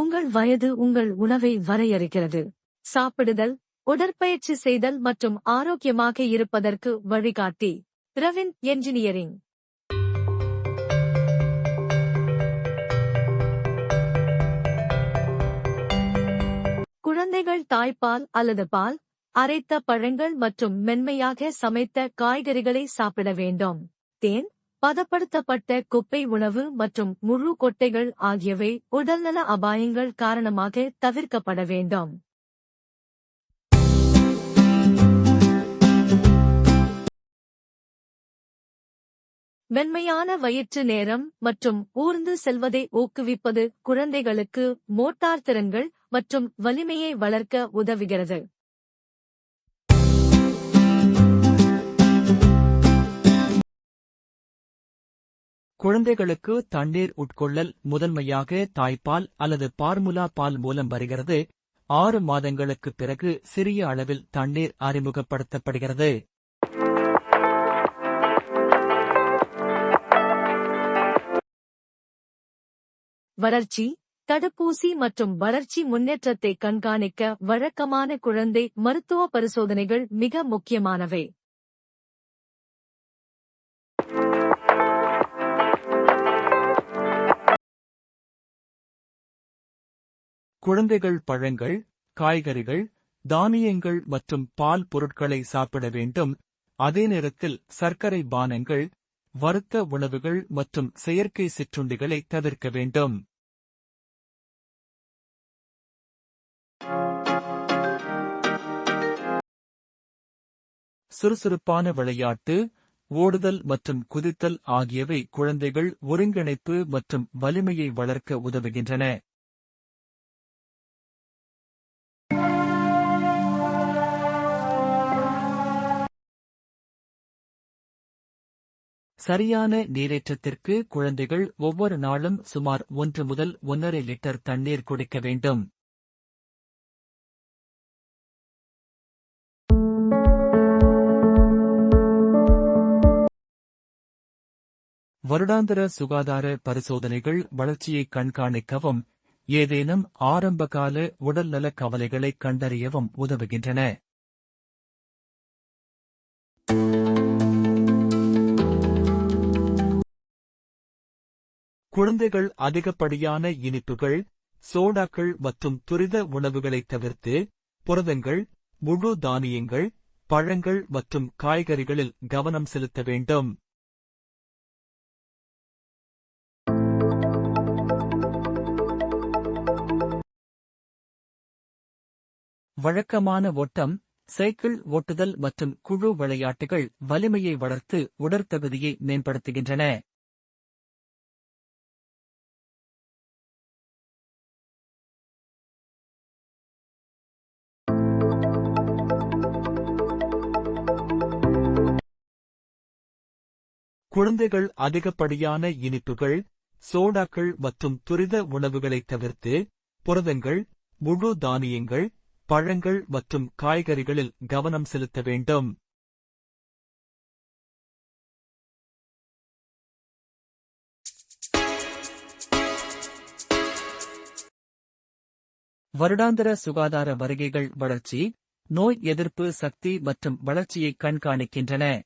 உங்கள் வயது உங்கள் உணவை வரையறுக்கிறது. சாப்பிடுதல் உடற்பயிற்சி செய்தல் மற்றும் ஆரோக்கியமாக இருப்பதற்கு வழிகாட்டி. பிரவின் என்ஜினியரிங். குழந்தைகள் தாய்ப்பால் அல்லது பால் அரைத்த பழங்கள் மற்றும் மென்மையாக சமைத்த காய்கறிகளை சாப்பிட வேண்டும். தேன் பதப்படுத்தப்பட்ட குப்பை உணவு மற்றும் முழு கொட்டைகள் ஆகியவை உடல்நல அபாயங்கள் காரணமாக தவிர்க்கப்பட வேண்டும். மென்மையான வயிற்று நேரம் மற்றும் ஊர்ந்து செல்வதை ஊக்குவிப்பது குழந்தைகளுக்கு மோட்டார் திறன்கள் மற்றும் வலிமையை வளர்க்க உதவுகிறது. குழந்தைகளுக்கு தண்ணீர் உட்கொள்ளல் முதன்மையாக தாய்ப்பால் அல்லது பார்முலா பால் மூலம் வருகிறது. ஆறு மாதங்களுக்குப் பிறகு சிறிய அளவில் தண்ணீர் அறிமுகப்படுத்தப்படுகிறது. வளர்ச்சி தடுப்பூசி மற்றும் வளர்ச்சி முன்னேற்றத்தை கண்காணிக்க வழக்கமான குழந்தை மருத்துவ பரிசோதனைகள் மிக முக்கியமானவை. குழந்தைகள் பழங்கள் காய்கறிகள் தானியங்கள் மற்றும் பால் பொருட்களை சாப்பிட வேண்டும். அதே நேரத்தில் சர்க்கரை பானங்கள் வறுத்த உணவுகள் மற்றும் செயற்கை சிற்றுண்டிகளை தவிர்க்க வேண்டும். சுறுசுறுப்பான விளையாட்டு ஓடுதல் மற்றும் குதித்தல் ஆகியவை குழந்தைகள் ஒருங்கிணைப்பு மற்றும் வலிமையை வளர்க்க உதவுகின்றன. சரியான நீரேற்றத்திற்கு குழந்தைகள் ஒவ்வொரு நாளும் சுமார் ஒன்று முதல் ஒன்றரை லிட்டர் தண்ணீர் குடிக்க வேண்டும். வருடாந்திர சுகாதார பரிசோதனைகள் வளர்ச்சியை கண்காணிக்கவும் ஏதேனும் ஆரம்பகால உடல்நலக் கவலைகளை கண்டறியவும் உதவுகின்றன. குழந்தைகள் அதிகப்படியான இனிப்புகள் சோடாக்கள் மற்றும் துரித உணவுகளை தவிர்த்து புரதங்கள் முழு தானியங்கள் பழங்கள் மற்றும் காய்கறிகளில் கவனம் செலுத்த வேண்டும். வழக்கமான ஓட்டம் சைக்கிள் ஓட்டுதல் மற்றும் குழு விளையாட்டுகள் வலிமையை வளர்த்து உடற்தகுதியை மேம்படுத்துகின்றன. குழந்தைகள் அதிகப்படியான இனிப்புகள் சோடாக்கள் மற்றும் துரித உணவுகளை தவிர்த்து புரதங்கள் முழு தானியங்கள் பழங்கள் மற்றும் காய்கறிகளில் கவனம் செலுத்த வேண்டும். வருடாந்திர சுகாதார வருகைகள் வளர்ச்சி நோய் எதிர்ப்பு சக்தி மற்றும் வளர்ச்சியை கண்காணிக்கின்றன.